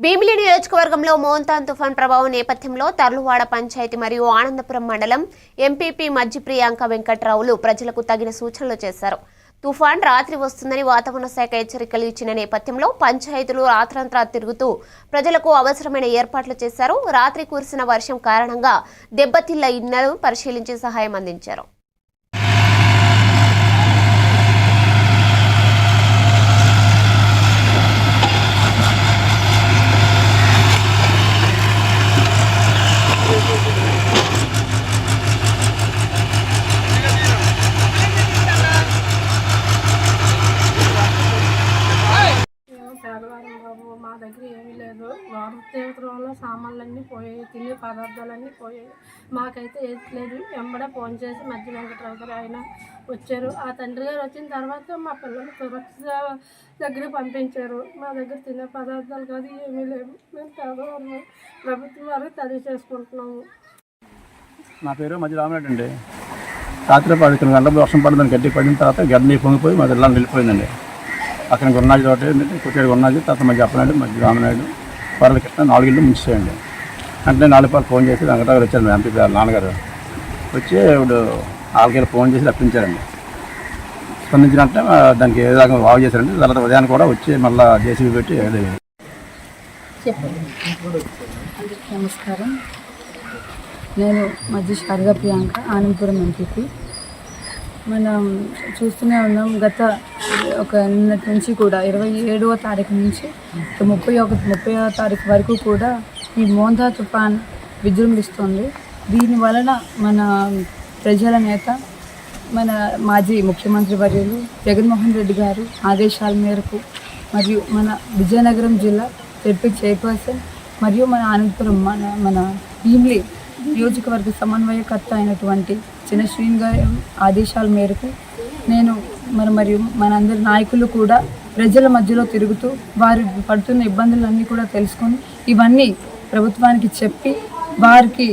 భీమిలి నియోజకవర్గంలో మోంతాన్ తుఫాన్ ప్రభావం నేపథ్యంలో తర్లువాడ పంచాయతీ మరియు ఆనందపురం మండలం ఎంపీపీ మజ్జి ప్రియాంక వెంకట్రావులు ప్రజలకు తగిన సూచనలు చేశారు. తుఫాన్ రాత్రి వస్తుందని వాతావరణ శాఖ హెచ్చరికలు ఇచ్చిన నేపథ్యంలో పంచాయతీలు రాత్రంతా తిరుగుతూ ప్రజలకు అవసరమైన ఏర్పాట్లు చేశారు. రాత్రి కురిసిన వర్షం కారణంగా దెబ్బతిల్ల ఇళ్ళను పరిశీలించి సహాయం అందించారు. దగ్గర ఏమీ లేదు. వారం తీవ్రంలో సామాన్లన్నీ పోయాయి తినే పదార్థాలన్నీ పోయాయి. మాకైతే ఏది లేదు. వెంబడే ఫోన్ చేసి మధ్య వెంకటరావు గారు ఆయన వచ్చారు. ఆ తండ్రి గారు వచ్చిన తర్వాత మా పిల్లలు సురక్షిత దగ్గర పంపించారు. మా దగ్గర తినే పదార్థాలు కాదు ఏమీ లేవు. మేము పేదవారు ప్రభుత్వం వారు తడి చేసుకుంటున్నాము. నా పేరు మధ్య రామరెడ్డి అండి. రాత్రి పదకొండు గంటల వర్షం పడిందని గడ్డి పడిన తర్వాత గడ్డి పొంగిపోయి మా ఇళ్ళని వెళ్ళిపోయిందండి అక్కడ గున్నాజీ తోట ఏంటంటే కుట్టేడు గున్నాజీ తర్వాత మధ్య అప్పనాయుడు మధ్య రామనాయుడు పర్లకృష్ణ నాలుగు ఇళ్ళు ముంచేయండి అంటే నాలుగు పాలు ఫోన్ చేసి వెంకటరావు వచ్చారు ఎంపీ గారు నాన్నగారు. వచ్చి ఇప్పుడు నాలుగేళ్ళు ఫోన్ చేసి రప్పించారండి. స్పందించినట్టే దానికి ఏ విధంగా బాగు చేశారండి తర్వాత ఉదయాన్ని కూడా వచ్చి మళ్ళీ జేసీబీ పెట్టి అది నమస్కారం. నేను మధ్య శారదా ప్రియాంక ఆనందపురం ఎంపీపీ. మనం చూస్తూనే ఉన్నాం. గత ఒక నిన్నటి నుంచి కూడా ఇరవై ఏడవ తారీఖు నుంచి ముప్పై ఒకటి ముప్పై తారీఖు వరకు కూడా ఈ మోందా తుఫాన్ విజృంభిస్తుంది. దీని వలన మన ప్రజల నేత మన మాజీ ముఖ్యమంత్రి వర్యులు జగన్మోహన్ రెడ్డి గారు ఆదేశాల మేరకు మరియు మన విజయనగరం జిల్లా జడ్పీ చైర్పర్సన్ మరియు మన అనంతపురం మన మన భీమ్లీ నియోజకవర్గ సమన్వయకర్త అయినటువంటి చిన్న శ్రీన్ గారి ఆదేశాల మేరకు నేను మరి మరియు మనందరి నాయకులు కూడా ప్రజల మధ్యలో తిరుగుతూ వారు పడుతున్న ఇబ్బందులన్నీ కూడా తెలుసుకొని ఇవన్నీ ప్రభుత్వానికి చెప్పి వారికి